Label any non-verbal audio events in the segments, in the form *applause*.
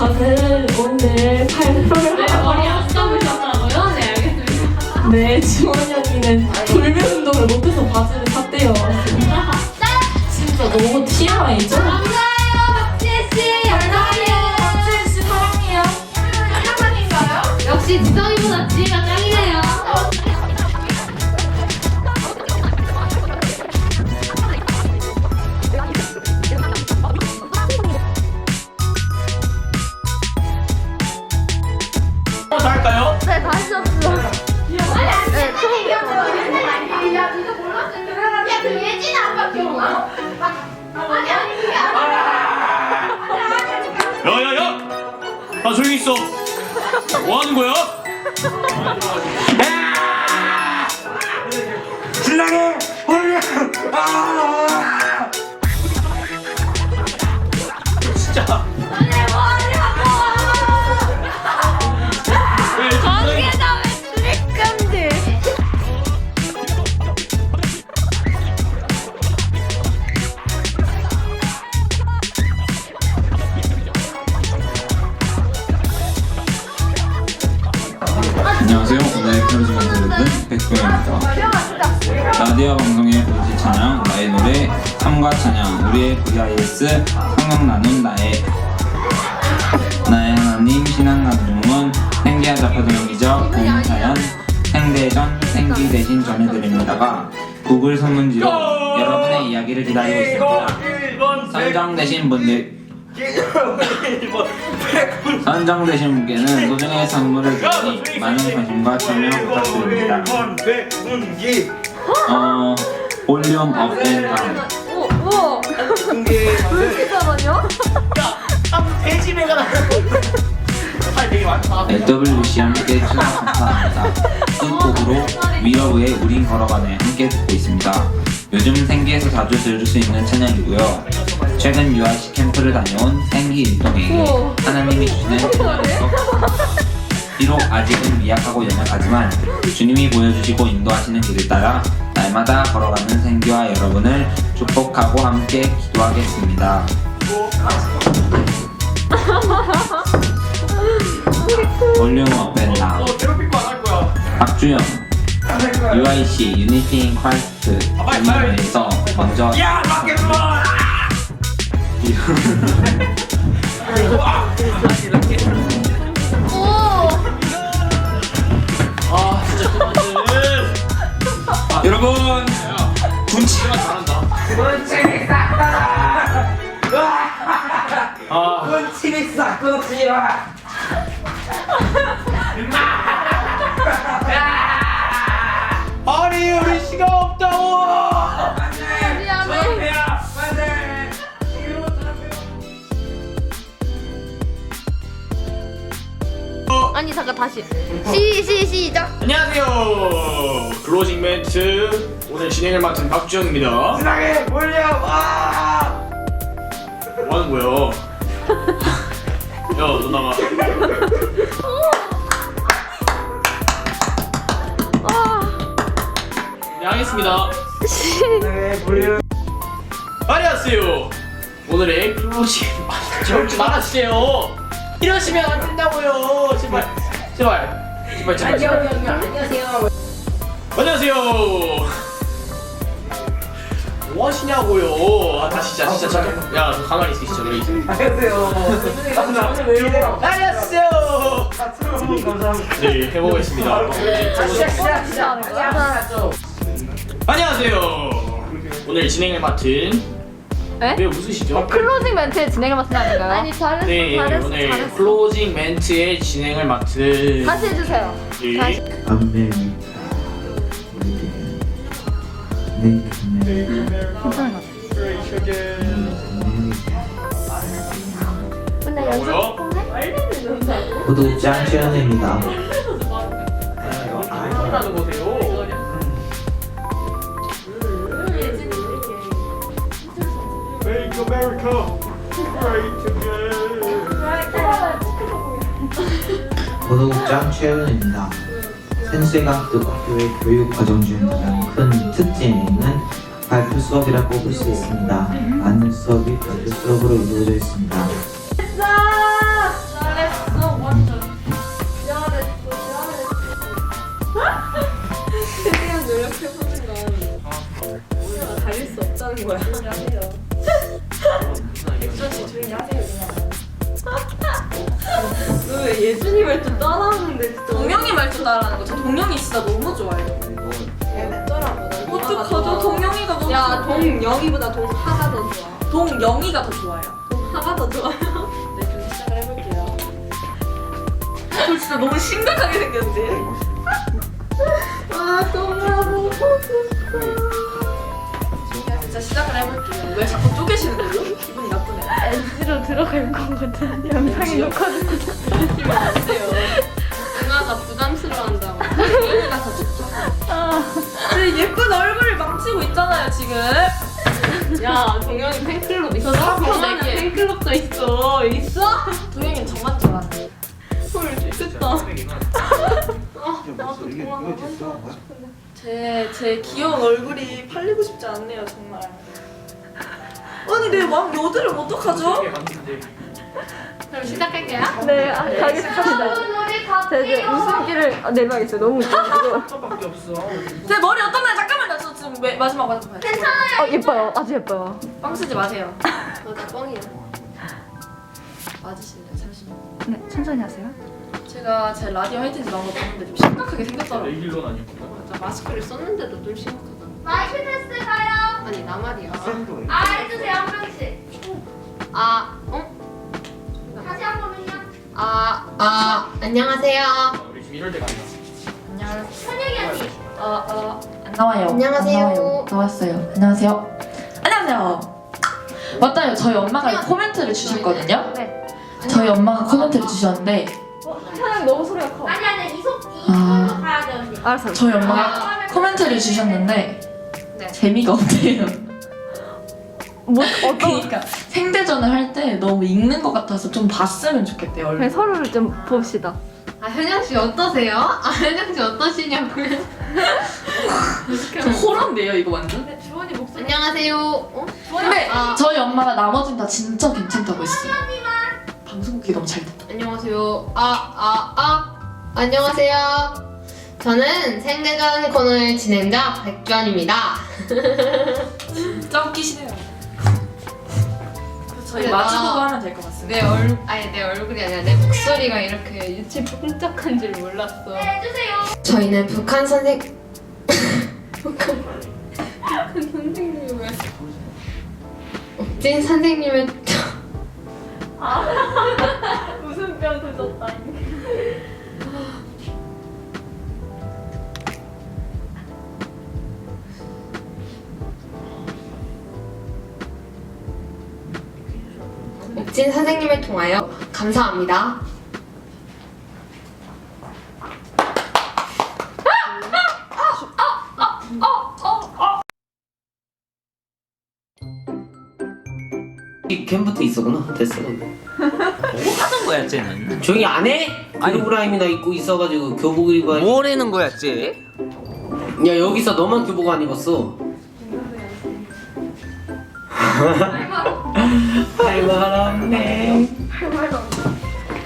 저는 오늘 발표를 네, 머리 안 감으셨다고요? 네, 알겠습니다. 네, 지원이 언니는 불면 운동을 못해서 바지를 샀대요. 진짜 너무 TMI죠? 박 야야야! 아 조용히 있어. 뭐 하는 거야? 야! 신나게 올려! 아! 진짜. 안녕하세요. 오늘의 클로징 멘트는 백소입니다. 라디오 방송의 보지 찬양, 나의 노래, 삼가 찬양, 우리의 VIS, 성령 나눈 나의 나의 하나님 신앙 감동은 생기하자 표정 기적, 공사연, 생대전, 생기 대신 전해드립니다가 구글 선문지로 여러분의 이야기를 기다리고 있습니다. 선정되신 분들 선정 되신 분께는 소정의 선물을 드리니 많은 관심과 참여 부탁드립니다. 어, 볼륨 업앤 다운 오, 우와. 왜 이렇게 잘하냐? 돼지배가 나. 살 되게 많다. LWC 함께 추천 감사합니다. 끝곡으로 위러브의 우린 걸어가네 함께 듣고 있습니다. 요즘 생기에서 자주 들을 수 있는 찬양이고요. 최근 UIC 캠프를 다녀온 생기 일동에게 하나님이 주시는 찬양으로서 비록 *laughs* 아직은 미약하고 연약하지만 주님이 보여주시고 인도하시는 길을 따라 날마다 걸어가는 생기와 여러분을 축복하고 함께 기도하겠습니다. *laughs* 볼륨 업앤다운 어. 박주영 UIC 유니티 인 크라이스트 운영에서 먼저 야. 아 그만들. 여러분 군치가 잘한다. 아아 아니, 잠깐 다시. 시, 시, 시작. 안녕하세요. 클로징 멘트 오늘 진행을 맡은 박주영입니다. 신나게 몰려 와. 뭐 하는 거야? 야, 너 나가. 네, 하겠습니다. 안녕하세요. 오늘의 클로징 저지 말아주세요. 이러시면 안 된다고요. 제발, 제발, 제발, 제발. 제발. 안녕하세요. 뭐 하시냐고요? 아, 다시 진짜 진짜 잠깐. 야, 저 가만히 있으시죠. 그래. 안녕하세요. 안녕하세요. 네, 해보겠습니다. 네, 안녕하세요. 오늘 진행을 맡은 에? 왜 웃으시죠? 클로징 멘트 진행을 맡은 아닌가요? 아니, 잘했어. 네, 오늘 클로징 멘트의 진행을 맡은 다시 해주세요. 네. 아멘. 네, 아멘. 괜찮은 것 같아. 뭐요? 구독자 최연입니다. America great again. 고소국장 최은입니다. 센세가득 학교의 교육 과정 중 가장 큰 특징은 발표 수업이라 꼽을 수 있습니다. 많은 수업이 발표 수업으로 이루어져 있습니다. 왜 예준이 말투 따라하는데 진짜 동영이 말투 따라하는 거. 저 동영이 진짜 너무 좋아해요. 어떡하죠? 동영이가 너무 야 동영이보다 동하가 더 좋아. 동영이가 더 좋아요. 동하가 더 좋아요. 네, 그럼 시작을 해볼게요. 저 진짜 너무 심각하게 생겼지? 아 동아 싶어. 진짜 시작을 해볼게요. 왜 자꾸 쪼개시는 거예요? 기분이 나쁘네. NG로 들어갈 것 같은 영상이 녹화. 누나가 부담스러워한다고. *laughs* 더 좋다. 제 예쁜 얼굴을 망치고 있잖아요 지금. 야, 동영이 팬클럽 있어? 동영이 팬클럽도 있어. 있어? 동영이는 정말 좋아하네. 헐, 됐다. 제, 제 귀여운 얼굴이 팔리고 싶지 않네요 정말. 아니 내 마음 여드름 어떡하죠? 그럼 시작할게요. 네, 아, 가겠습니다. 제 이제 웃음기를 아, 내려가겠어요. 너무 웃겨가지고. 밖에 없어. 제 머리 어떤나요? 잠깐만요 저 지금 매, 마지막 마지막 어, 예뻐요. 아주 예뻐요. 빵 쓰지 마세요. 저도 뻥이야. 맞으실래요? 잠시만. 네, 천천히 하세요. 제가 제 라디오 하이틴즈 나온 거 봤는데 좀 심각하게 생겼더라고요. 일론 아니었구나. 맞아, 마스크를 썼는데도 좀 심각하다. 마이크 테스트 가요. 아니, 나 말이야. 아, 해주세요, 한 명씩. 아, 어? 다시 한 번은요. 아, 아, 안녕하세요. 우리 지금 이럴 때가 아니야. 안녕. 천영이 언니. 어, 어, 안 나와요. 안녕하세요. 안 나와요. 나왔어요. 안녕하세요. 안녕하세요. 맞다요. 저희 엄마가 코멘트를 주셨거든요. 네. 저희 엄마가 코멘트를 주셨는데 천영 너무 소리가 커. 아니, 아니, 이속, 아. 이속으로 가야 돼, 언니. 알았어. 저희 엄마가 코멘트를 주셨는데 네. 재미가 없대요. 뭐, *laughs* 어떤. 그러니까 생대전을 할 때 너무 읽는 것 같아서 좀 봤으면 좋겠대요. 얼굴. 그냥 서로를 좀 봅시다. 아, 현영 씨 어떠세요? 아, 현영 씨 어떠시냐고요? 좀 호러인데요, 이거 완전? 주원이 목소리. 안녕하세요. 어? 근데 아. 저희 엄마가 나머지는 다 진짜 괜찮다고 했어요. 방송국이 너무 잘 됐다. 안녕하세요. 아, 아, 아. 안녕하세요. 저는 생대전 코너의 진행자 백주환입니다. 진짜 웃기시네요. 저희 마주보고 나- 하면 될 것 같습니다. 내 얼, 아니 내 얼굴이 아니라 내 목소리가 이렇게 유치 풍짝한 줄 몰랐어. 해주세요. 저희는 북한 선생 *laughs* 북한 왜 옥진 선생님의 *laughs* 웃음병 드셨다. 옥진 선생님을 통하여 감사합니다. 캠부터 있었구나. 됐어. 뭐 하는 거야 쟤는? 조용히 안 해? 아니. 프로그라임이나 입고 있어가지고 교복 입어. 뭐라는 거야 쟤? 야 여기서 너만 교복 안 입었어. 할말 없네.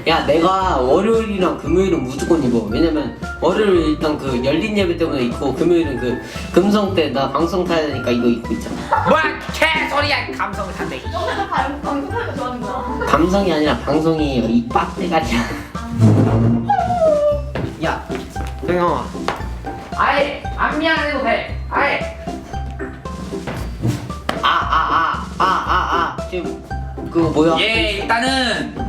야 내가 월요일이랑 금요일은 무조건 입어. 왜냐면 월요일 일단 그 열린 예배 때문에 입고 금요일은 그 금성 때 나 방송 타야 되니까 이거 입고 있잖아. 뭐 개소리야 감성을 탄대. 방송 하는 거 좋아하는 거야. 감성이 아니라 방송이에요. 이 빡대가리야. 야, 정영아. 아예 안 미안해도 돼. 아예. 아, 아, 아, 아, 아, 아. 지금 그거 뭐야? 예 일단은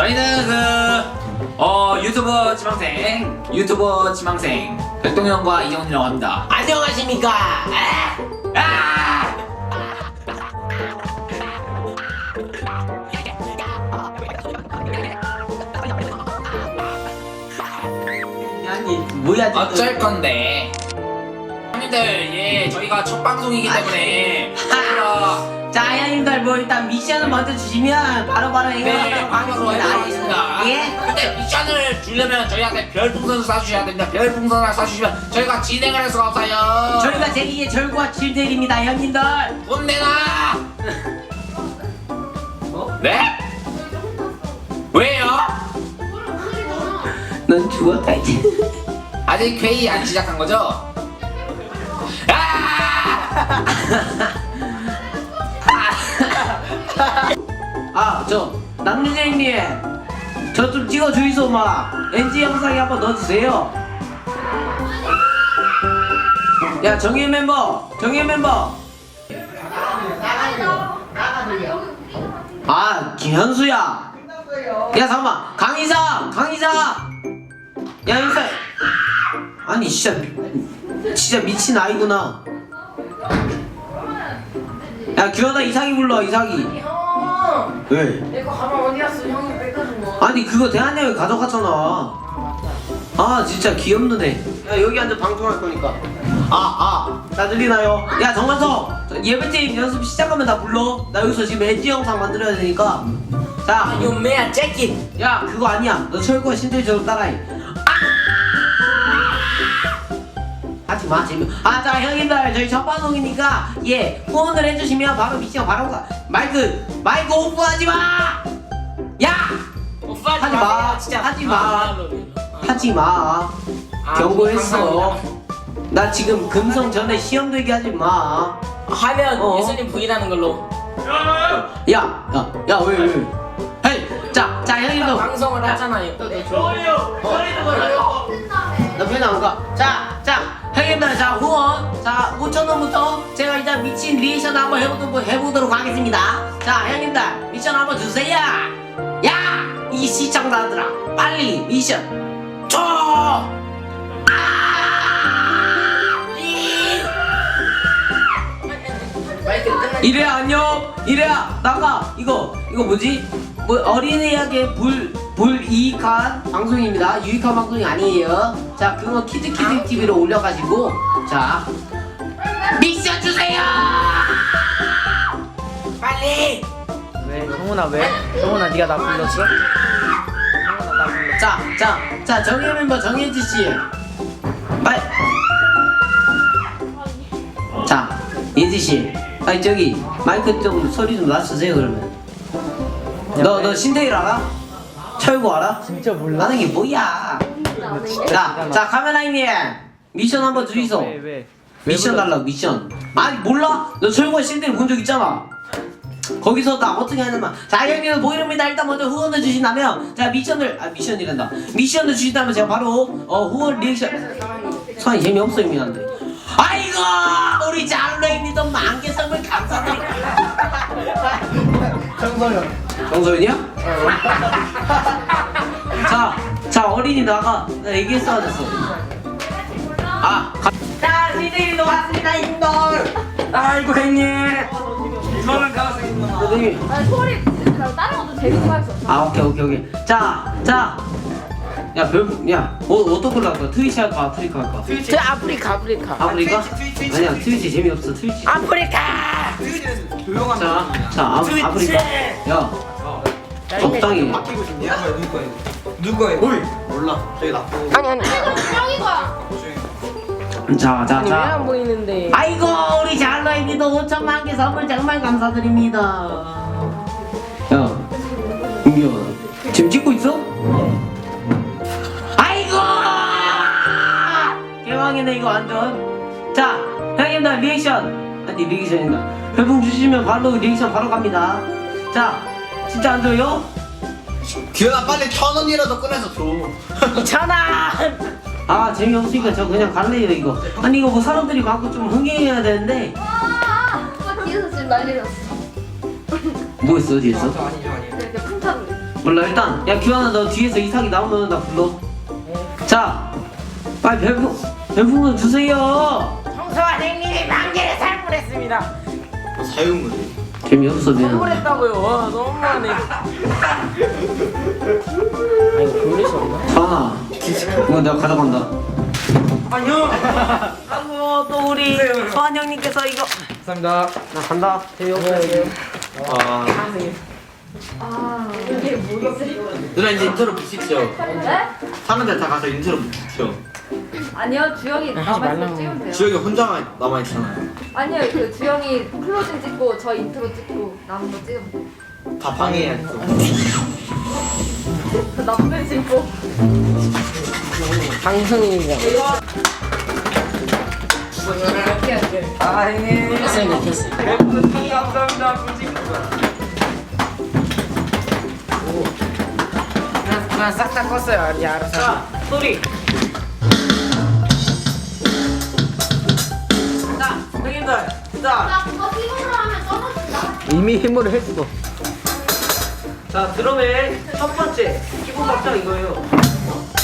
저희는 그 어 유튜버 지망생 유튜버 지망생 백동현과 이정훈이라고 합니다. 안녕하십니까? 아! 아! 아니 뭐야 지금? 어쩔 건데. 형님들 예 저희가 첫 방송이기 때문에 *laughs* 어, 자, 형님들 뭐 일단 미션을 먼저 주시면 바로바로 네, 이거 방송으로 해보겠습니다. 예? 근데 미션을 주려면 저희한테 별풍선을 쏴주셔야 됩니다. 별풍선을 쏴주시면 저희가 진행을 할 수가 없어요. 저희가 제2의 절구와 질들입니다, 형님들. 돈 내놔! 네? 왜요? 넌 죽었다 이제. 아직 회의 안 시작한 거죠? 아! 저 남준재님 저 좀 찍어 주이소 마. NG 영상에 한번 넣어주세요. 야 정인 멤버 정인 멤버. 아 김현수야. 야 잠깐만. 강희상 강희상 야 인사. 아니 진짜 미- 진짜 미친 아이구나. 야 규현아 이상이 불러 이상이 왜? 내가 가방 어디 갔어? 형이 뺏겨준 거. 아니 그거 대한형이 가져갔잖아. 아 진짜 귀엽는 애야 여기 앉아 방송할 거니까. 아아나 들리나요? 야 정만석! 예배팀 연습 시작하면 다 불러. 나 여기서 지금 엣지 영상 만들어야 되니까. 자. 유메야 잭킷. 야 그거 아니야. 너 철구가 신들처럼 따라해. 하지마 재미 아자 형님들 저희 첫 방송이니까 예 후원을 해주시면 바로 미션 바로 가. 마이크 마이크 오프하지 마! 야! 하지 마 진짜 하지 마. 하지 마. 경고했어. 나 지금 금성 전에 시험 들게 하지 마. 하면 어. 예수님 부인하는 걸로. 야 야 야 왜 왜? 헤이 자 자 형님들 방송을 하잖아요. 너 편히 안 가. 자, 자, 형님들, 자, 후원. 자, 5천 원부터 이제 미친 리액션 한번 해보도록, 해보도록 하겠습니다. 자, 형님들, 미션 한번 주세요. 야! 이 시청자들아, 빨리 미션 줘! 아! 이! 이래야 안녕 이래야 나가 이거 이거 뭐지 뭐 어린이에게 불 불이익한 방송입니다 유익한 방송이 아니에요 자 그거 키드 키드 TV로 올려가지고 자 미션 주세요 빨리 왜? 성훈아 왜? 성훈아 네가 나 불렀어? 성훈아 나 불렀어. 자 자 자 정혜 멤버 정혜지 씨 빨리 자 예지 씨 아니 저기 마이크 좀 소리 좀 낮추세요 그러면 너 너 신태일 알아? 철구 알아? 진짜 몰라? 하는 게 뭐야? 자, 자 카메라님 미션 한번 주이소. 왜 왜? 미션 달라 미션. 아니 몰라? 너 철구가 신대를 본 적 있잖아. 거기서 나 어떻게 하냐면 자 형님 보이릅니다 일단 먼저 후원을 주신다면 자 미션을 아 미션이란다 미션을 주신다면 제가 바로 어 후원 리액션 선이 재미없어 미안한데 아이고 우리 장로입니다 만개 선물 감사드립니다 정서연. 정소연이야? 자, 자 어린이 나가. 나 얘기했어야 됐어. 아이고 형님. 저는 가봤습니다. 선생님. 아니 소리 다른 것도 재밌게 할수 없어. 아, 오케이, 오케이, 오케이. 자, 자. 야, 별, 야, 어, 어떤 걸로 할 거야? 트위치 할까? 아프리카 할까? 트위치 아프리카 아프리카. 아프리카? 아니야, 트위치 재미없어, 트위치. 아프리카. 자, 자, 아, 아프리카. 야, 적당히. 바뀌고 싶냐? 누구 거예요? 누구 거예요? 오이 몰라 저기 나쁘고 아니 아니. 자, 자, 아니 자. 왜 안 보이는데? 아이고 우리 잘로입니다 5천만 개 선물 정말 감사드립니다 야 민규야 지금 찍고 있어? 아이고 개왕이네 이거 완전 자 형님들 리액션 아니 리액션인가 별풍 주시면 바로 리액션 바로 갑니다 자 진짜 안 줘요? 기현아 빨리 천 원이라도 꺼내서 줘 2천 원. 아 재미없으니까 저 그냥 갈래요 이거 아니 이거 뭐 사람들이 많고 좀 흥행해야 되는데 아, 뒤에서 지금 난리 났어. 뭐 있어 어디 있어? 이렇게 풍차로. 몰라 일단 야 규환아 너 뒤에서 이삭이 나오면 나 불러 자 빨리 별풍 별풍선 주세요 청소한 행님이 만개를 살물했습니다. 사용을 재미없어 미안 살물했다고요. 와 너무하네. *laughs* 아 이거 돌릴 수 없나? 규환아 이거 내가 가져간다 아니요. 아이고 또 우리 서한 형님께서 이거 감사합니다. 나 간다 재미없어요. 아 아, 이게 뭐지? 누나 이제 인트로 붙이죠 네? 사람들 다 가서 인트로 붙여 아니요, 주영이 남아있으면 말라고. 찍으면 돼요. 지혁이 혼자만 남아있잖아요 아니요, 그 주영이 클로징 찍고 저 인트로 찍고 남은 거 찍으면 돼요. 다. 그 남들 찍고. 방송이죠. 아 형님. 됐어요 됐어요. 감사합니다 그냥 싹다 껐어요. 이제 알아서. 자, 소리. 자, 선생님들. 자, 이미 힘으로 해주고. 자 드럼의 첫 번째 기본 박자 이거예요.